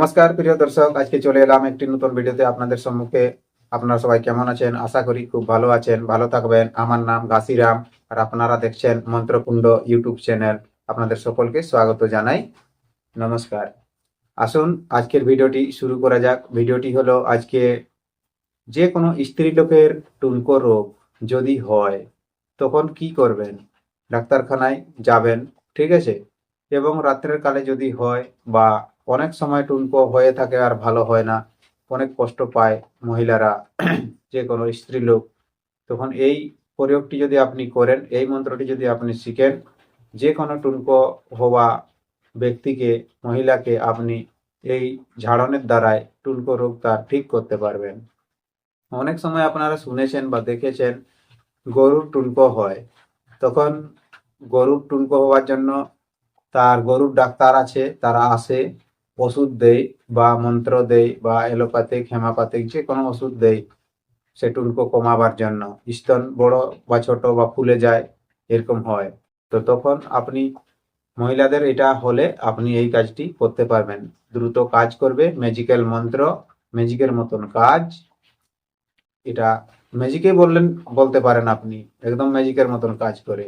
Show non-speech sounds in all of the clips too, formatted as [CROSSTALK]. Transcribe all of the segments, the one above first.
নমস্কার, প্রিয় দর্শক। আজকে চলে এলাম একটি নতুন ভিডিওতে আপনাদের সম্মুখে। আপনারা সবাই কেমন আছেন? আশা করি খুব ভালো আছেন, ভালো থাকবেন। আমার নাম গাছিরাম আর আপনারা দেখছেন মন্ত্রকুণ্ড ইউটিউব চ্যানেল। আপনাদের সকলকে স্বাগত জানাই। নমস্কার। আসুন, আজকের ভিডিওটি শুরু করা যাক। ভিডিওটি হলো আজকে যে কোনো স্ত্রী লোকের টুনকো রোগ যদি হয়, তখন কি করবেন? ডাক্তারখানায় যাবেন, ঠিক আছে? এবং রাত্রের কালে যদি হয় বা অনেক সময় টুনকো হয়ে থাকে আর ভালো হয় না। অনেক কষ্ট পায় মহিলারা, যে কোনো স্ত্রী লোক। তখন এই প্রয়োগটি যদি আপনি করেন, এই মন্ত্রটি যদি আপনি শিখেন, যে কোনো টুনকো হওয়া ব্যক্তিকে, মহিলাকে আপনি এই ঝাড়নের দ্বারায় টুনকো রোগ তার ঠিক করতে পারবেন। অনেক সময় আপনারা শুনেছেন বা দেখেছেন, গরুর টুনকো হয়। তখন গরুর টুনকো হওয়ার জন্য তার গরুর ডাক্তার আছে, তারা আসে ওষুধ দেয় বা মন্ত্র দেয় বা এলোপ্যাথিক হেমাপ্যাথিক যে কোনো ওষুধ দেয় সে টুনকো কমাবার জন্য। স্তন বড় বা ছোট বা ফুলে যায়, এরকম হয়। তো তখন আপনি মহিলাদের এটা হলে আপনি এই কাজটি করতে পারবেন। দ্রুত কাজ করবে ম্যাজিক্যাল মন্ত্র ম্যাজিকের মতন কাজ। এটা ম্যাজিকে বললেন, বলতে পারেন আপনি, একদম ম্যাজিকের মতন কাজ করে।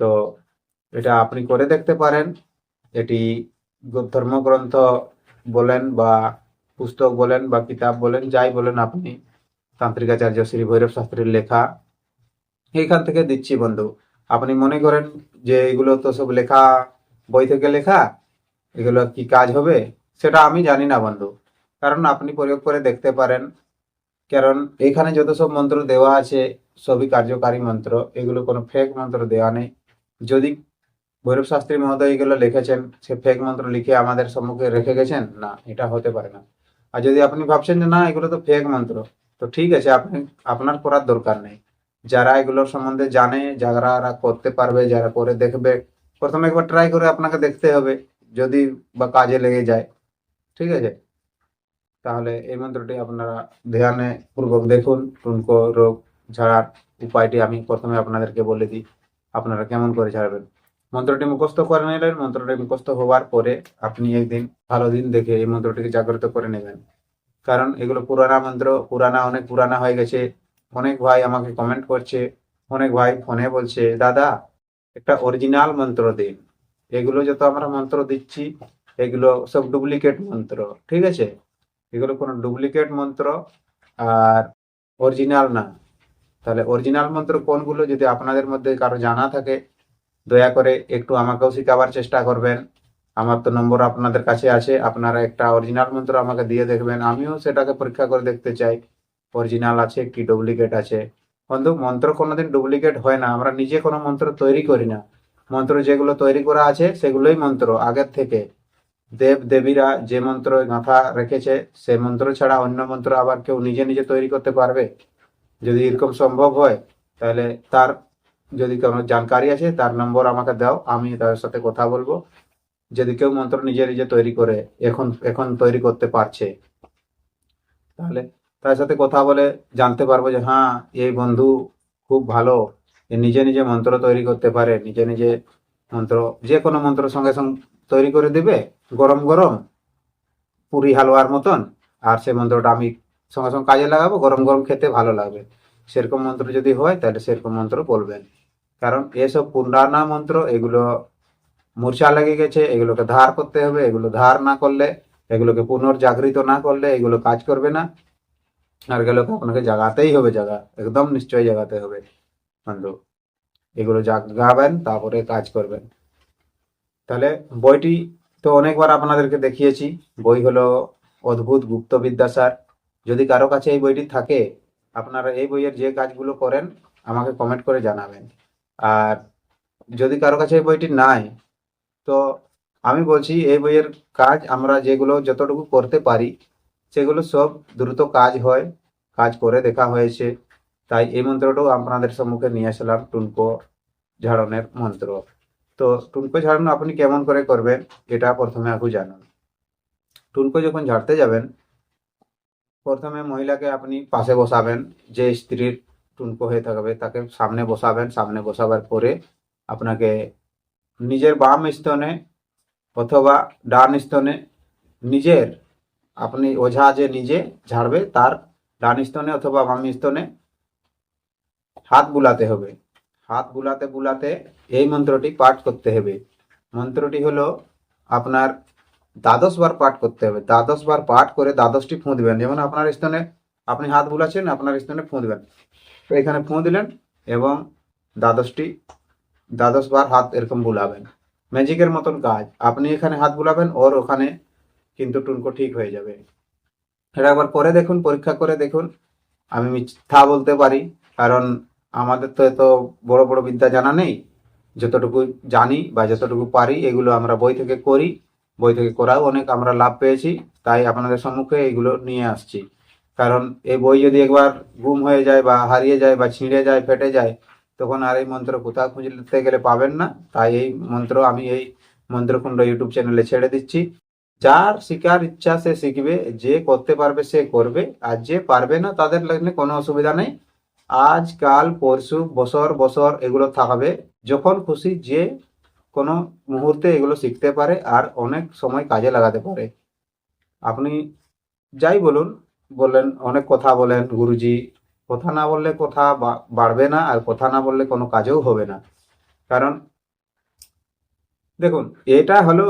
তো এটা আপনি করে দেখতে পারেন। এটি ধর্মগ্রন্থ বলেন বা পুস্তক বলেন বা কিতাব বলেন, যাই বলেন আপনি, তান্ত্রিকাচার্য শ্রী ভৈরব শাস্ত্রীর লেখা, এইখান থেকে দিচ্ছি বন্ধু। আপনি মনে করেন যে এগুলো তো সব লেখা, বই থেকে লেখা, এগুলো কি কাজ হবে? সেটা আমি জানি না বন্ধু। কারণ আপনি প্রয়োগ করে দেখতে পারেন। কারণ এখানে যত সব মন্ত্র দেওয়া আছে, সবই কার্যকারী মন্ত্র। এগুলো কোনো ফেক মন্ত্র দেওয়া নেই। যদি ভৈরব শাস্ত্রী মহোদয় এগুলো লিখেছেন, সে ফেক মন্ত্র লিখে আমাদের সম্মুখে রেখে গেছেন? না, এটা হতে পারে না। আর যদি আপনি ভাবছেন যে না, এগুলো তো ফেক মন্ত্র, তো ঠিক আছে, আপনি, আপনার করার দরকার নেই। যারা এগুলোর সম্বন্ধে জানে, যারা করতে পারবে, যারা করে দেখবে, প্রথমে একবার ট্রাই করে আপনাকে দেখতে হবে, যদি বা কাজে লেগে যায়। ঠিক আছে? তাহলে এই মন্ত্রটি আপনারা ধ্যানে পূর্বক দেখুন, টুনকো রোগ ঝাড়ার উপায়টি আমি প্রথমে আপনাদেরকে বলে দিই। আপনারা কেমন করে ছাড়বেন মন্ত্রটি মুখস্থ করে নিলেন। মন্ত্রটি মুখস্থ হওয়ার পরে আপনি একদিন ভালো দিন দেখে এই মন্ত্রটিকে জাগ্রত করে নেবেন। কারণ এগুলো পুরানা মন্ত্র, পুরানা, অনেক পুরানা হয়ে গেছে। অনেক ভাই আমাকে কমেন্ট করছে। অনেক ভাই ফোনে বলছে, দাদা, একটা অরিজিনাল মন্ত্র দিন। এগুলো যত আমরা মন্ত্র দিচ্ছি, এগুলো সব ডুপ্লিকেট মন্ত্র, ঠিক আছে? এগুলো কোনো ডুপ্লিকেট মন্ত্র আর অরিজিনাল না। তাহলে অরিজিনাল মন্ত্র কোনগুলো যদি আপনাদের মধ্যে কারও জানা থাকে দয়া করে একটু আমাকেও শেখাবার চেষ্টা করবেন। আমার তো নম্বর আপনাদের কাছে আছে, আপনারা একটা অরিজিনাল মন্ত্র আমাকে দিয়ে দেখবেন। আমিও সেটাকে পরীক্ষা করে দেখতে চাই। অরিজিনাল আছে কি ডুপ্লিকেট আছে? বন্ধু, মন্ত্র কোনোদিন ডুপ্লিকেট হয় না। আমরা নিজে কোনো মন্ত্র তৈরি করি না। মন্ত্র যেগুলো তৈরি করা আছে, সেগুলোই মন্ত্র আগের থেকে। দেব দেবীরা যে মন্ত্র গাঁথা রেখেছে, সে মন্ত্র ছাড়া অন্য মন্ত্র আবার কেউ নিজে নিজে তৈরি করতে পারবে? যদি এরকম সম্ভব হয়, তাহলে তার যদি কোনো জানকারি আছে তার নম্বর আমাকে দাও, আমি তার সাথে কথা বলব। যদি কেউ মন্ত্র নিজে নিজে তৈরি করে, এখন এখন তৈরি করতে পারছে, তাহলে তার সাথে কথা বলে জানতে পারব যে হ্যাঁ এই বন্ধু খুব ভালো। নিজে নিজে মন্ত্র তৈরি করতে পারে, নিজে নিজে মন্ত্র, যে কোনো মন্ত্র সঙ্গে সঙ্গে তৈরি করে দিবে, গরম গরম, পুরি হালুয়ার মতন। আর সে মন্ত্রটা আমি সঙ্গে সঙ্গে কাজে লাগাবো, গরম গরম খেতে ভালো লাগবে। সেরকম মন্ত্র যদি হয়, তাহলে সেরকম মন্ত্র বলবেন। কারণ এসব পুরানা মন্ত্র, এগুলো মূর্ছা লেগে গেছে, এগুলোকে ধার করতে হবে, এগুলো ধার না করলে, এগুলোকে পুনর্জাগৃত না করলে এগুলো কাজ করবে না। আর এগুলোকে আপনাকে জাগাতেই হবে, জাগা, একদম নিশ্চয়ই জাগাতে হবে। বন্ধু, এগুলো জাগাবেন, তারপরে কাজ করবেন। তাহলে বইটি তো অনেকবার আপনাদেরকে দেখিয়েছি। বই হলো অদ্ভুত গুপ্ত বিদ্যাসার যদি কারও কাছে এই বইটি থাকে আপনারা এই বইয়ের যে কাজগুলো করেন, আমাকে কমেন্ট করে জানাবেন। আর যদি কারও কাছে এই বইটি নাই, তো আমি বলছি এই বইয়ের কাজ আমরা যেগুলো যতটুকু করতে পারি, সেগুলো সব দ্রুত কাজ হয়, কাজ করে দেখা হয়েছে। তাই এই মন্ত্রটাও আপনাদের সম্মুখে নিয়ে আসলাম, টুনকো ঝাড়নের মন্ত্র। তো টুনকো ঝাড়ানো আপনি কেমন করে করবেন, এটা প্রথমে আপনি জানুন। টুনকো যখন ঝাড়তে যাবেন প্রথমে মহিলাকে আপনি পাশে বসাবেন, যে স্ত্রীর টুনকো হয়ে থাকবে, তাকে সামনে বসাবেন, সামনে বসাবার পরে আপনাকে নিজের বাম স্তনে অথবা ডান স্তনে নিজের, আপনি ওঝা যে নিজে ঝাড়বে, তার ডান স্তনে অথবা বাম স্তনে হাত বুলাতে হবে। হাত বুলাতে বুলাতে এই মন্ত্রটি পাঠ করতে হবে। মন্ত্রটি হলো আপনার দ্বাদশ বার পাঠ করতে হবে। দ্বাদশ বার পাঠ করে দ্বাদশটি ফুঁ দিবেন। যেমন আপনার স্থানে আপনি হাত বুলাচ্ছেন, আপনার স্থানে ফুঁ দিবেন। তো এখানে ফুঁ দিলেন এবং দ্বাদশটি, দ্বাদশ বার হাত এরকম বুলাবেন। ম্যাজিকের মতন কাজ। আপনি এখানে হাত বুলাবেন, ওর ওখানে কিন্তু টুনকো ঠিক হয়ে যাবে। এটা একবার করে দেখুন, পরীক্ষা করে দেখুন। আমি মিথ্যা বলতে পারি, কারণ আমাদের তো এত বড় বড় বিদ্যা জানা নেই। যতটুকু জানি বা যতটুকু পারি, এগুলো আমরা বই থেকে করি। বই থেকে করাও অনেক আমরা লাভ পেয়েছি, তাই আপনাদের সম্মুখে এইগুলো নিয়ে আসছি। কারণ এই বই যদি একবার গুম হয়ে যায় বা হারিয়ে যায় বা ছিঁড়ে যায়, ফেটে যায়, তখন আর এই মন্ত্র কোথাও খুঁজতে গেলে পাবেন না। তাই এই মন্ত্র, আমি এই মন্ত্রকুণ্ড ইউটিউব চ্যানেলে ছেড়ে দিচ্ছি। যার শিকার ইচ্ছা সে শিখবে, যে করতে পারবে সে করবে, আর যে পারবে না তাদের জন্য কোনো অসুবিধা নেই। আজ কাল পরশু বছর বছর এগুলো থাকবে। যখন খুশি যে কোনো মুহূর্তে এগুলো শিখতে পারে আর অনেক সময় কাজে লাগাতে পারে। আপনি যাই বলুন, বললেন অনেক কথা বলেন, গুরুজি, কথা না বললে কথা বাড়বে না আর কথা না বললে কোনো কাজও হবে না। কারণ দেখুন, এটা হলো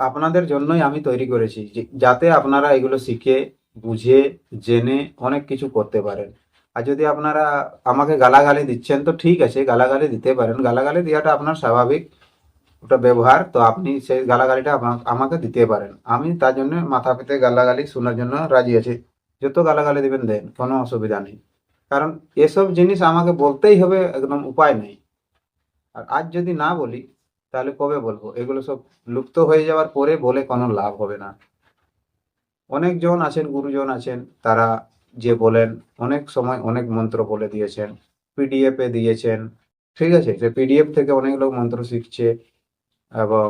আপনাদের জন্যই আমি তৈরি করেছি যাতে আপনারা এগুলো শিখে, বুঝে, জেনে অনেক কিছু করতে পারেন। আর যদি আপনারা আমাকে গালাগালি দিচ্ছেন, তো ঠিক আছে, গালাগালি দিতে পারেন। গালাগালি দেওয়াটা আপনার স্বাভাবিক। ওটা ব্যবহার, তো আপনি সেই গালাগালিটা আমা- আমাকে দিতে পারেন। আমি তার জন্য মাথা পেতে গালাগালি শোনার জন্য রাজি আছি। যত গালাগালি দিবেন দেন, কোনো অসুবিধা নেই। কারণ এসব জিনিস আমাকে বলতেই হবে, একদম উপায় নেই। আর আজ যদি না বলি, তাহলে কবে বলব? এগুলো সব লুপ্ত হয়ে যাওয়ার পরে বলে কোনো লাভ হবে না। অনেকজন আছেন, গুরুজন আছেন, তারা যে বলেন, অনেক সময় অনেক মন্ত্র বলে দিয়েছেন, পিডিএফ এ দিয়েছেন। ঠিক আছে সে পিডিএফ থেকে অনেক লোক মন্ত্র শিখছে এবং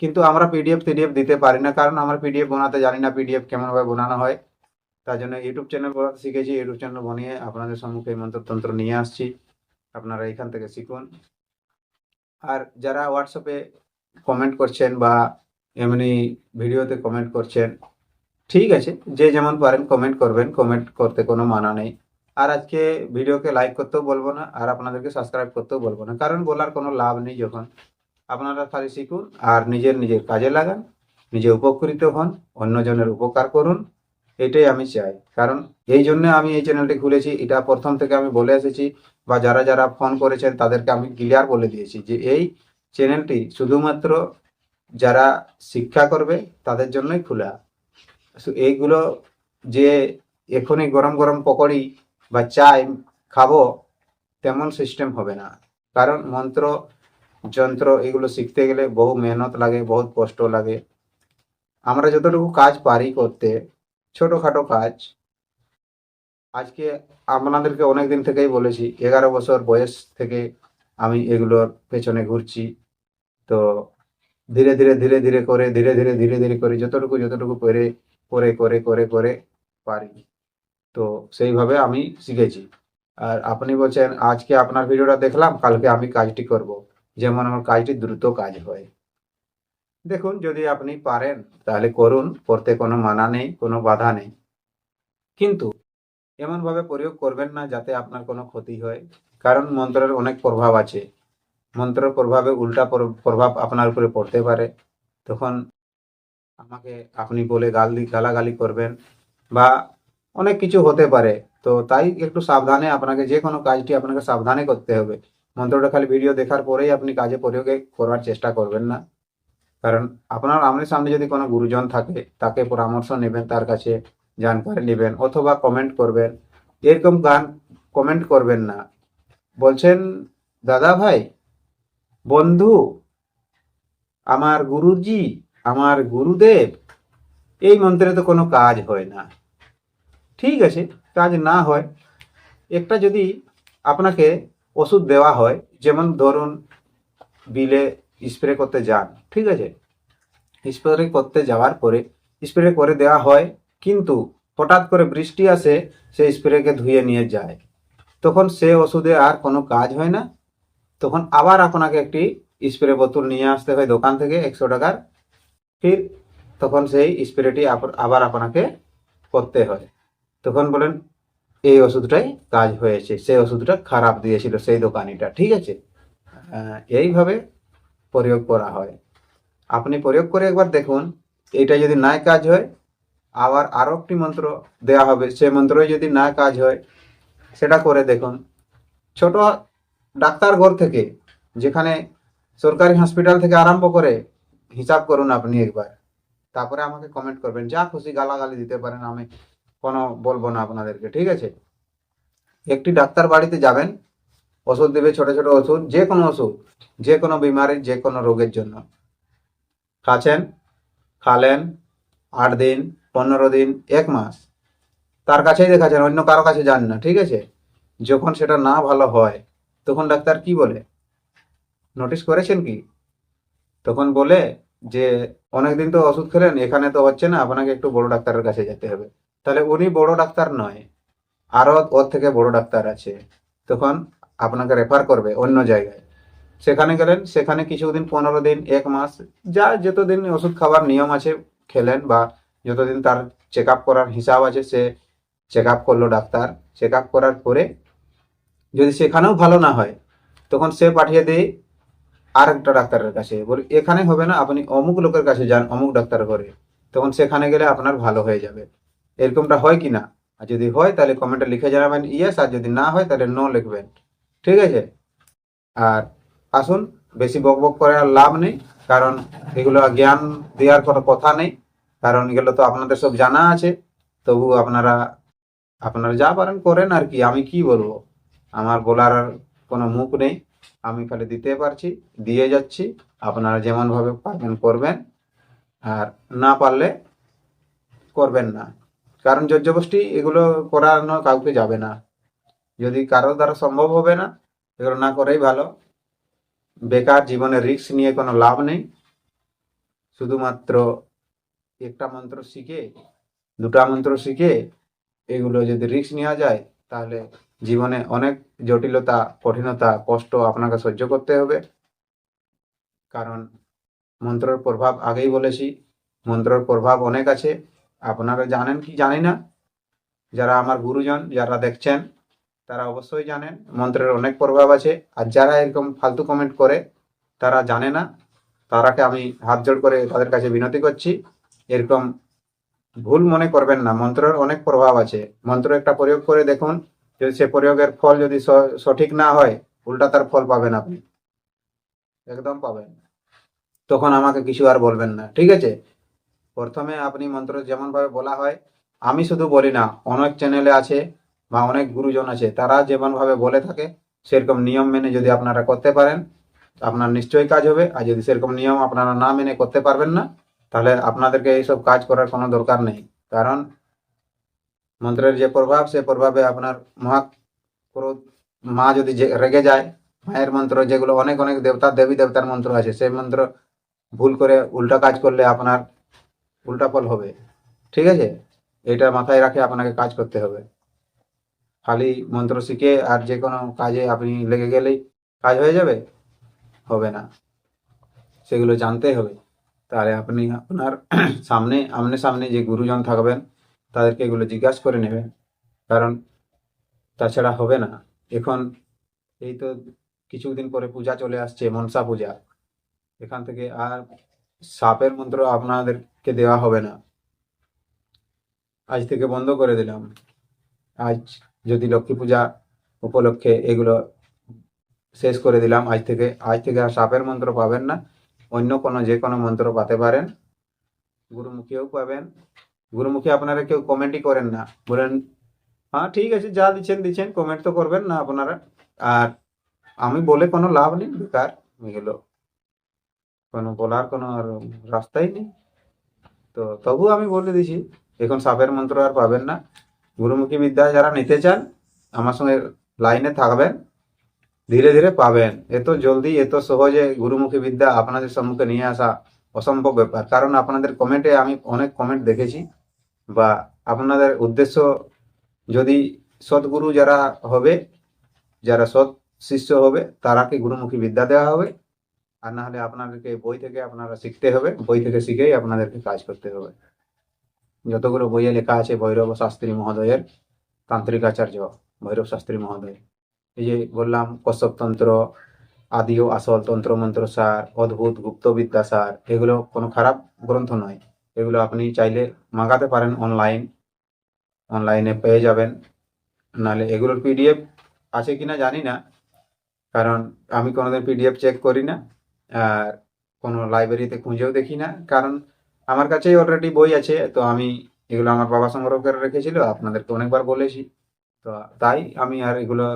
কিন্তু আমরা পিডিএফ টিডিএফ দিতে পারি না, কারণ আমরা পিডিএফ বানাতে জানি না পিডিএফ কেমন ভাবে বানানো হয়। তার জন্য ইউটিউব চ্যানেল বানাতে শিখেছি ইউটিউব চ্যানেল বানিয়ে আপনাদের সম্মুখে মন্ত্রতন্ত্র নিয়ে আসছি। আপনারা এখান থেকে শিখুন। আর যারা হোয়াটসঅ্যাপে কমেন্ট করছেন বা এমনি ভিডিওতে কমেন্ট করছেন, ঠিক আছে, যে যেমন পারেন কমেন্ট করবেন কমেন্ট করতে কোনো মানা নেই। আর আজকে ভিডিওকে লাইক করতেও বলব না, আর আপনাদেরকে সাবস্ক্রাইব করতেও বলব না, কারণ বলার কোনো লাভ নেই যখন। আপনারা খালি শিখুন আর নিজের নিজের কাজে লাগান, নিজে উপকৃত হন, অন্যজনের উপকার করুন, এটাই আমি চাই। কারণ এই জন্য আমি এই চ্যানেলটি খুলেছি, এটা প্রথম থেকে আমি বলে এসেছি বা যারা যারা ফোন করেছেন তাদেরকে আমি ক্লিয়ার বলে দিয়েছি যে এই চ্যানেলটি শুধুমাত্র যারা শিক্ষা করবে তাদের জন্যই খোলা। এইগুলো যে এখনই গরম গরম পকোড়ি বা চাই খাব, তেমন সিস্টেম হবে না। কারণ মন্ত্র যন্ত্র এগুলো শিখতে গেলে বহু মেহনত লাগে, বহুত কষ্ট লাগে। আমরা যতটুকু কাজ পারি করতে, ছোটখাটো কাজ। আজকে আপনাদেরকে অনেক দিন থেকেই বলেছি, এগারো বছর বয়স থেকে আমি এগুলোর পেছনে ঘুরছি। তো ধীরে ধীরে ধীরে ধীরে করে, ধীরে ধীরে ধীরে ধীরে করে, যতটুকু যতটুকু করে করে করে করে করে পারি। তো সেইভাবে আমি শিখেছি। আর আপনি বলছেন, আজকে আপনার ভিডিওটা দেখলাম, কালকে আমি কাজটি করব। যেমন আমার কাজটি দ্রুত কাজ হয়। দেখুন, যদি আপনি পারেন, তাহলে করুন, করতে কোনো মানা নেই, কোনো বাধা নেই। কিন্তু এমনভাবে প্রয়োগ করবেন না যাতে আপনার কোনো ক্ষতি হয়, কারণ মন্ত্রের অনেক প্রভাব আছে। মন্ত্রের প্রভাবে উল্টা প্র- প্রভাব আপনার উপরে পড়তে পারে। তখন আমাকে আপনি বলে গালি, গালাগালি করবেন বা অনেক কিছু হতে পারে। তো তাই একটু সাবধানে আপনাকে যে কোনো কাজটি আপনাকে সাবধানে করতে হবে। মন্ত্রটা খালি ভিডিও দেখার পরেই আপনি কাজে প্রয়োগে করার চেষ্টা করবেন না। কারণ আপনার আমনে সামনে যদি কোনো গুরুজন থাকে, তাকে পরামর্শ নেবেন, তার কাছে জানকারি নেবেন, অথবা কমেন্ট করবেন। এরকম গান কমেন্ট করবেন না। বলছেন, দাদা ভাই, বন্ধু, আমার গুরুজি, আমার গুরুদেব, এই মন্ত্রে তো কোনো কাজ হয় না। ঠিক আছে, কাজ না হয়। একটা যদি আপনাকে ওষুধ দেওয়া হয়, যেমন ধরুন বিলে স্প্রে করতে যান, ঠিক আছে? স্প্রে করতে যাওয়ার পরে স্প্রে করে দেওয়া হয়, কিন্তু হঠাৎ করে বৃষ্টি আসে সেই স্প্রেকে ধুয়ে নিয়ে যায়। তখন সে ওষুধে আর কোনো কাজ হয় না। তখন আবার আপনাকে একটি স্প্রে বোতল নিয়ে আসতে হয় দোকান থেকে একশো টাকার। ফির তখন সেই স্প্রেটি আবার আপনাকে করতে হয়। তখন বলেন এই ওষুধটাই কাজ হয়েছে। সেই ওষুধটা খারাপ দিয়েছিল সেই দোকানিটা, ঠিক আছে? এইভাবে প্রয়োগ করা হয়। আপনি প্রয়োগ করে একবার দেখুন এটা যদি না কাজ হয়, আবার আরও একটি মন্ত্র দেওয়া হবে, সেই মন্ত্রই যদি না কাজ হয়, সেটা করে দেখুন। ছোট ডাক্তার ঘর থেকে, যেখানে সরকারি হসপিটাল থেকে আরম্ভ করে হিসাব করুন আপনি একবার। তারপরে আমাকে কমেন্ট করবেন, যা খুশি গালাগালি দিতে পারেন, আমি কোনো বলব না আপনাদেরকে, ঠিক আছে? একটি ডাক্তার বাড়িতে যাবেন, ওষুধ দেবে, ছোট ছোট ওষুধ, যে কোনো ওষুধ, যে কোনো বিমারির, যে কোনো রোগের জন্য। খাচ্ছেন, খালেন, আট দিন, পনেরো দিন, এক মাস। তার কাছেই দেখাচ্ছেন, অন্য কারও কাছে যান না, ঠিক আছে? যখন সেটা না ভালো হয়, তখন ডাক্তার কি বলে? নোটিস করেছেন কি? তখন বলে যে, অনেকদিন তো ওষুধ খেলেন, এখানে তো হচ্ছে না, আপনাকে একটু বড় ডাক্তারের কাছে যেতে হবে। তাহলে উনি বড় ডাক্তার নয় আরও ওর থেকে বড় ডাক্তার আছে। তখন আপনাকে রেফার করবে অন্য জায়গায়। সেখানে গেলেন, সেখানে কিছুদিন, পনেরো দিন, এক মাস, যা যতদিন ওষুধ খাবার নিয়ম আছে, খেলেন বা যতদিন তার চেক আপ করার হিসাব আছে, সে চেক আপ করল ডাক্তার। চেক আপ করার পরে যদি সেখানেও ভালো না হয়, তখন সে পাঠিয়ে দেয় আর একটা ডাক্তারের কাছে। বলি, এখানে হবে না, আপনি অমুক লোকের কাছে যান, অমুক ডাক্তার ঘরে। তখন সেখানে গেলে আপনার ভালো হয়ে যাবে। এরকমটা হয় কি না আর যদি হয়, তাহলে কমেন্টে লিখে জানাবেন ইয়েস আর যদি না হয়, তাহলে নো লিখবেন। ঠিক আছে? আর আসুন, বেশি বক বক করে আর লাভ নেই, কারণ এগুলো জ্ঞান দেওয়ার কোনো কথা নেই। কারণ এগুলো তো আপনাদের সব জানা আছে। তবু আপনারা আপনারা যা পারেন করেন আর কি। আমি কি বলব? আমার বলার আর কোনো মুখ নেই। আমি খালি দিতে পারছি, দিয়ে যাচ্ছি। আপনারা যেমনভাবে পারবেন করবেন। আর না পারলে করবেন না। কারণ জর্জবস্তি এগুলো করানো কাউকে যাবে না। যদি কারও দ্বারা সম্ভব হবে না, এগুলো না করেই ভালো। বেকার জীবনে রিস্ক নিয়ে কোনো লাভ নেই। শুধুমাত্র একটা মন্ত্র শিখে, দুটা মন্ত্র শিখে এগুলো যদি রিক্স নেওয়া যায়, তাহলে জীবনে অনেক জটিলতা, কঠিনতা, কষ্ট আপনাকে সহ্য করতে হবে। কারণ মন্ত্রের প্রভাব আগেই বলেছি, মন্ত্রের প্রভাব অনেক আছে। আপনারা জানেন কি জানি না? যারা আমার গুরুজন, যারা দেখছেন, তারা অবশ্যই জানেন, মন্ত্রের অনেক প্রভাব আছে। আর যারা এরকম ফালতু কমেন্ট করে, তারা জানে না। তারাকে আমি হাত জোড় করে তাদের কাছে বিনতি করছি। এরকম ভুল মনে করবেন না, মন্ত্রের অনেক প্রভাব আছে। মন্ত্র একটা প্রয়োগ করে দেখুন, যদি সে প্রয়োগের ফল যদি সঠিক না হয়, উল্টা তার ফল পাবেন আপনি। একদম পাবেন তখন আমাকে কিছু আর বলবেন না, ঠিক আছে? প্রথমে আপনি মন্ত্র যেমন ভাবে বলা হয়, আমি শুধু বলি না, অনেক চ্যানেলে আছে বা অনেক গুরুজন আছে, তারা যেমন ভাবে বলে থাকে, সেরকম নিয়ম মেনে যদি আপনারা করতে পারেন, আপনার নিশ্চয়ই কাজ হবে। আর যদি সেরকম নিয়ম আপনারা না মেনে করতে পারবেন না, তাহলে আপনাদেরকে এইসব কাজ করার কোনো দরকার নেই। কারণ মন্ত্রের যে প্রভাব, সে প্রভাবে আপনার মহা মা যদি রেগে যায়, মায়ের মন্ত্র যেগুলো অনেক অনেক দেবতা, দেবী দেবতার মন্ত্র আছে, সেই মন্ত্র ভুল করে উল্টা কাজ করলে আপনার উল্টা ফল হবে। ঠিক আছে? এটা মাথায় রাখে আপনাকে কাজ করতে হবে। খালি মন্ত্র শিখে আর যে কোনো কাজে আপনি লেগে গেলেই কাজ হয়ে যাবে? হবে না। সেগুলো জানতে হবে। তাহলে আপনি আপনার [CLEARS THROAT] সামনে আমনে সামনে যে গুরুজন থাকবেন, তাদেরকে এগুলো জিজ্ঞাসা করে নেবেন। কারণ তাছাড়া হবে না। এখন এই তো কিছুদিন পরে পূজা চলে আসছে, মনসা পূজা। এখান থেকে আর সাপের মন্ত্র আপনাদেরকে দেওয়া হবে না। আজ থেকে বন্ধ করে দিলাম। আজ যদি লক্ষ্মী পূজা উপলক্ষে এগুলো শেষ করে দিলাম, আজ থেকে আজ থেকে আর সাপের মন্ত্র পাবেন না। অন্য কোনো, যে কোনো মন্ত্র পাতে পারেন। গুরুমুখীও পাবেন। গুরুমুখী আপনারা কেউ কমেন্টই করেন না। বলেন হ্যাঁ ঠিক আছে, যা দিচ্ছেন দিচ্ছেন, কমেন্ট তো করবেন না আপনারা। আর আমি বলে কোনো লাভ নেই, বেকার। এগুলো কোনো বলার কোনো আর রাস্তাই নেই। তো তবু আমি বলে দিছি, এখন সাপের মন্ত্র আর পাবেন না। গুরুমুখী বিদ্যা যারা নিতে চান, আমার সঙ্গে লাইনে থাকবেন, ধীরে ধীরে পাবেন। এত জলদি, এত সহজে গুরুমুখী বিদ্যা আপনাদের সম্মুখে নিয়ে আসা অসম্ভব ব্যাপার। কারণ আপনাদের কমেন্টে আমি অনেক কমেন্ট দেখেছি, বা আপনাদের উদ্দেশ্য যদি সৎগুরু যারা হবে, যারা সৎ শিষ্য হবে, তারাকে গুরুমুখী বিদ্যা দেওয়া হবে। আর না হলে আপনাদেরকে বই থেকে আপনারা শিখতে হবে। বই থেকে শিখেই আপনাদেরকে কাজ করতে হবে। যতগুলো বইয়ে লেখা আছে, ভৈরব শাস্ত্রী মহোদয়ের তান্ত্রিক আচার্য ভৈরব শাস্ত্রী মহোদয়। এই যে বললাম, কশ্যপতন্ত্র আদি ও আসল তন্ত্র মন্ত্র সার, অদ্ভুত গুপ্তবিদ্যা সার, এগুলো কোনো খারাপ গ্রন্থ নয়। এগুলো আপনি চাইলে মাগাতে পারেন অনলাইন অনলাইনে পেয়ে যাবেন। নাহলে এগুলোর পিডিএফ আছে কিনা জানি না। কারণ আমি কোনোদিন পিডিএফ চেক করি না। কোনো লাইব্রেরিতে খুঁজেও দেখি না। কারণ আমার কাছেই অলরেডি বই আছে, তো আমি এগুলো আমার বাবা সংগ্রহ করে রেখেছিল, আপনাদেরকে অনেকবার বলেছি। তো তাই আমি আর এগুলো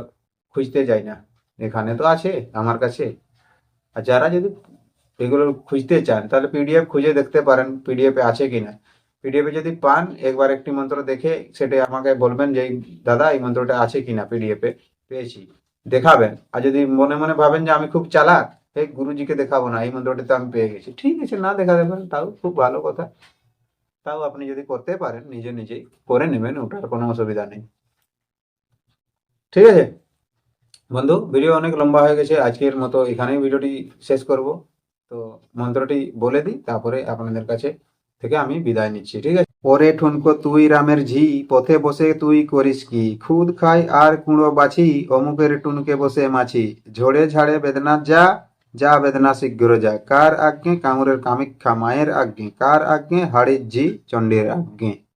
খুঁজতে যাই না। এখানে তো আছে, আমার কাছে। আর যারা যদি এগুলো খুঁজতে চান, তাহলে পিডিএফ খুঁজে দেখতে পারেন পিডিএফে আছে কি না পিডিএফে যদি পান, একবার একটি মন্ত্র দেখে সেটা আমাকে বলবেন যে, দাদা, এই মন্ত্রটা আছে কি না পিডিএফে পেয়েছি। দেখাবেন। আর যদি মনে মনে ভাবেন যে, আমি খুব চালাক এই গুরুজিকে দেখাবো না, এই মন্ত্রটা তো আমি পেয়ে গেছি। ঠিক আছে, না দেখা দেবেন তাও খুব ভালো কথা। তাও আপনি যদি করতে পারেন, নিজে নিজেই করে নেবেন, ওটার কোনো অসুবিধা নেই। ঠিক আছে? বন্ধু, ভিডিও অনেক লম্বা হয়ে গেছে, আজকের মতো এখানেই ভিডিওটি শেষ করব। তো মন্ত্রটি বলে দিই, তারপরে আপনাদের কাছে থেকে আমি বিদায় নিচ্ছি, ঠিক আছে? ওরে ঠুনকো তুই রামের ঝি, পথে বসে তুই করিস কি? খুদ খাই আর কুঁড়ো বাছি, অমুকের টুনকে বসে মাছি। ঝোড়ে ঝাড়ে বেদনা যা যা বেদনা শীঘ্র যায় কার আজ্ঞে? কামুরের কামিক্ষা মায়ের আজ্ঞে। কার আজ্ঞে? হাড়ির জি চণ্ডীর আজ্ঞে।